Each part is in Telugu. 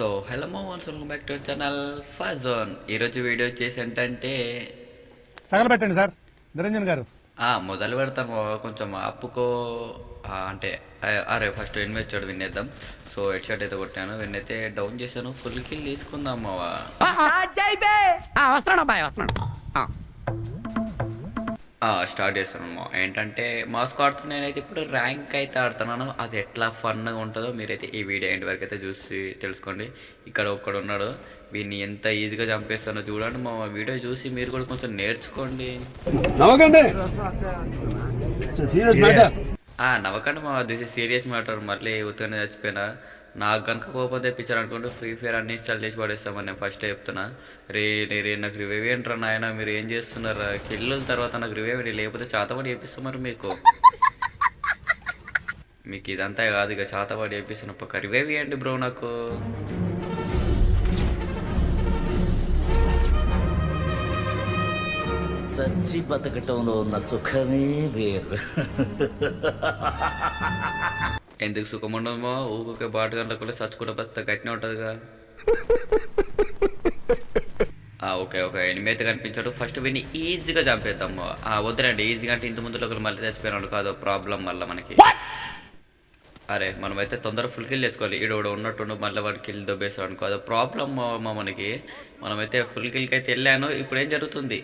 సో హలో మోమన్స్ వెల్కమ్ బ్యాక్ టు ఛానల్ ఫాజోన్ ఈరోజు వీడియో వచ్చేసి ఏంటంటే తగలబెట్టండి సార్ నిరంజన్ గారు. ఆ, మొదలు పెడతాము కొంచెం అప్పుకో అంటే అరే ఫస్ట్ ఇన్వెస్ట్ చేయడం వినేద్దాం. సో హెడ్ షాట్ అయితే కొట్టాను విన్నైతే డౌన్ చేశాను ఫుల్ కిల్ తీసుకుందాం మావా. వస్తున్నాడు అబ్బాయి వస్తున్నాడు ఆ. ఆ, స్టార్ట్ చేస్తాను ఏంటంటే మా స్క్వాడ్ నేనైతే ఇప్పుడు ర్యాంక్ అయితే ఆడుతున్నాను. అది ఎట్లా ఫన్గా ఉంటుందో మీరైతే ఈ వీడియో ఎండ్ వరకు అయితే చూసి తెలుసుకోండి. ఇక్కడ ఒక్కడు ఉన్నాడు. వీడిని ఎంత ఈజీగా చంపేస్తానో చూడండి మా వీడియో చూసి మీరు కూడా కొంచెం నేర్చుకోండి. నవ్వకండి. నవ్వకండి మా దిస్ ఇస్ సీరియస్ మ్యాటర్ మళ్ళీ ఉత్తగానే చచ్చిపోయినా. నాకు కనుక కోపం తెప్పించారు అనుకుంటే ఫ్రీ ఫైర్ అన్ని ఇన్స్టాల్ చేసి పడేస్తామని నేను ఫస్ట్ చెప్తున్నా. రే రే నాకు రివ్యూ ఏంట్రా నాయన? మీరు ఏం చేస్తున్నారా? కిల్లుల తర్వాత నాకు రివైవ్ లేకపోతే చాతపడి చేపిస్తాం మీకు. మీకు ఇదంతా కాదు ఇక చాతపడి చేపిస్తున్న పక్క రివ్యూ ఏంటి బ్రో నాకు? చచ్చి బతకటంలో ఉన్న సుఖమే వేరు. ఎందుకు సుఖం ఉండమో ఊరికే బాటు గంటలకు చచ్చుకుంటే బస్తా గట్టినే ఉంటుందిగా. ఆ, ఓకే ఓకే ఎనిమిది కనిపించాడు. ఫస్ట్ విని ఈజీగా చంపేద్దాము ఆ, వద్దురండి ఈజీగా అంటే ఇంత ముందు ఒకరు మళ్ళీ చచ్చిపోయినాడు కాదు ప్రాబ్లం మళ్ళీ మనకి. అరే మనమైతే తొందరగా ఫుల్ కిల్ చేసుకోవాలి. ఈడు కూడా ఉన్నట్టుండు మళ్ళీ వాడు కిల్ దొబ్బేస్తాడు అనుకో అదో ప్రాబ్లం మా మనకి. మనమైతే ఫుల్ కిల్కి అయితే వెళ్ళాను. ఇప్పుడు ఏం జరుగుతుంది?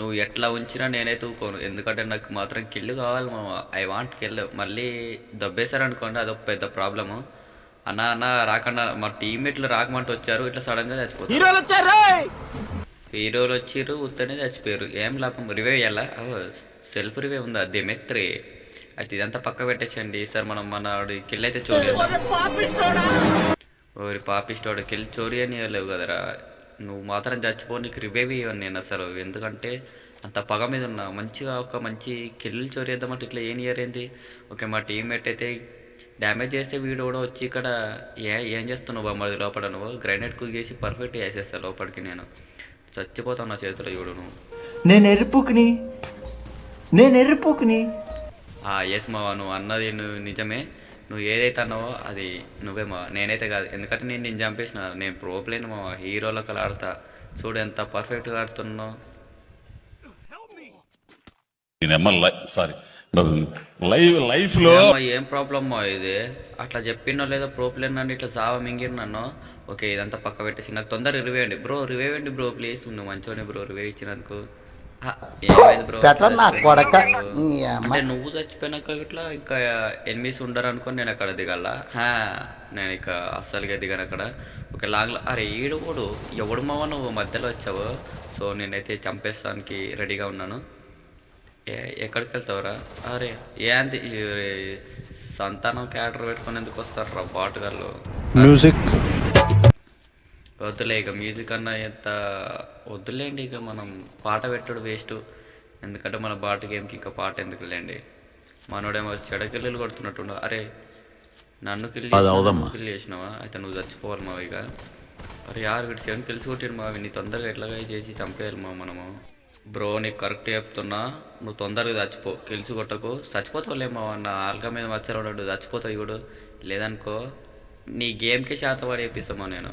నువ్వు ఎట్లా ఉంచినా నేనైతే ఊకోను ఎందుకంటే నాకు మాత్రం కిల్లు కావాలి మామ. ఐ వాంట్ కిల్ మళ్ళీ దబ్బేశారనుకోండి అదొక పెద్ద ప్రాబ్లము. అన్న అన్న రాకుండా మా టీమ్మేట్లు రాకమంటే వచ్చారు. ఇట్లా సడన్గా చచ్చిపోతారు. హీరోలు వచ్చారు హీరోలు వచ్చిర్రు ఉత్తనే చచ్చిపోయారు. ఏం లాభం? రివైవ్ అయ్యాలా సెల్ఫ్ రివైవ్ ఉందా? దిమెత్రి. అయితే ఇదంతా పక్క పెట్టేసండి సార్ మనం మన కిల్ అయితే చోరీ ఓరి పాపిస్టోడు కిల్ చోరీ అని లేవు కదరా. నువ్వు మాత్రం చచ్చిపో నీకు రివైవ్ ఇవ్వను నేను అసలు. ఎందుకంటే అంత పగ మీద ఉన్నా. మంచిగా ఒక మంచి కిల్ చోరీ చేద్దామంటే ఇట్లా ఏం ఇయర్ ఏంది? ఓకే మా టీమ్మేట్ అయితే డ్యామేజ్ చేస్తే వీడు కూడా వచ్చి ఇక్కడ ఏ ఏం చేస్తున్నావు బొమ్మది లోపల నువ్వు? గ్రైనేట్ కుక్ చేసి పర్ఫెక్ట్ వేసేస్తా లోపలికి నేను. చచ్చిపోతాను నా చేతిలో చూడు నువ్వు. నేను ఎరుపుకుని నేను ఎరుపుకుని. ఎస్ మావా నువ్వు అన్నది నువ్వు నిజమే. నువ్వు ఏదైతే అన్నావో అది నువ్వే మావా నేనైతే కాదు. ఎందుకంటే నేను నేను చంపేసిన. నేను ప్రో ప్లేన్ మావా హీరోలకు ఆడతా. చూడు ఎంత పర్ఫెక్ట్గా ఆడుతున్నావు సారీ లైవ్ లైఫ్లో ఏం ప్రాబ్లమ్ మా ఇది? అట్లా చెప్పినో లేదో ప్రో ప్లేన్ నన్ను ఇట్లా సావ మింగిరు నన్ను. ఓకే ఇదంతా పక్క పెట్టేసి నాకు తొందరగా రివే అండి బ్రో రివే అండి బ్రో ప్లీజ్ నువ్వు మంచిగానే బ్రో రివే ఇచ్చినందుకు. నా కొడక. నువ్వు చచ్చిపోయినాక ఇట్లా ఇంకా ఎనిమిస్ ఉండరు అనుకొని నేను అక్కడ దిగాల. హా, నేను ఇక అస్సలుగా దిగాను అక్కడ. ఒక లాంగ్ అరే ఈడు కూడా ఎవడు మావ నువ్వు మధ్యలో వచ్చావు? సో నేనైతే చంపేస్తానికి రెడీగా ఉన్నాను. ఏ ఎక్కడికి వెళ్తావురా? అరే ఏ అంది ఈ సంతానం క్యాటర్ పెట్టుకొని ఎందుకు వస్తారు రా బాటుగాళ్ళు? మ్యూజిక్ వద్దులే ఇక మ్యూజిక్ అన్న ఎంత వద్దులేండి ఇక మనం పాట పెట్టడు వేస్ట్. ఎందుకంటే మన బాట గేమ్కి ఇంకా పాట ఎందుకులేండి? మనోడేమో చెడకిల్లు కొడుతున్నట్టుండు. అరే నన్ను కిల్ కిల్ చేసినావా? అయితే నువ్వు చచ్చిపోవాలి మా ఇక? అరే యారు వీడు సెవెన్ కిల్స్ కొట్టాడు మా నీ తొందరగా ఎట్లాగా చేసి చంపేయాలి మా మనము? బ్రో నీకు కరెక్ట్ చెప్తున్నా. నువ్వు తొందరగా చచ్చిపో. కిల్స్ కొట్టకు. చచ్చిపోతావులేమో నా ఆల్గా మీద మచ్చరాడు చచ్చిపోతావు ఇప్పుడు లేదనుకో నీ గేమ్కి శాతం పడి వేపిస్తామా నేను?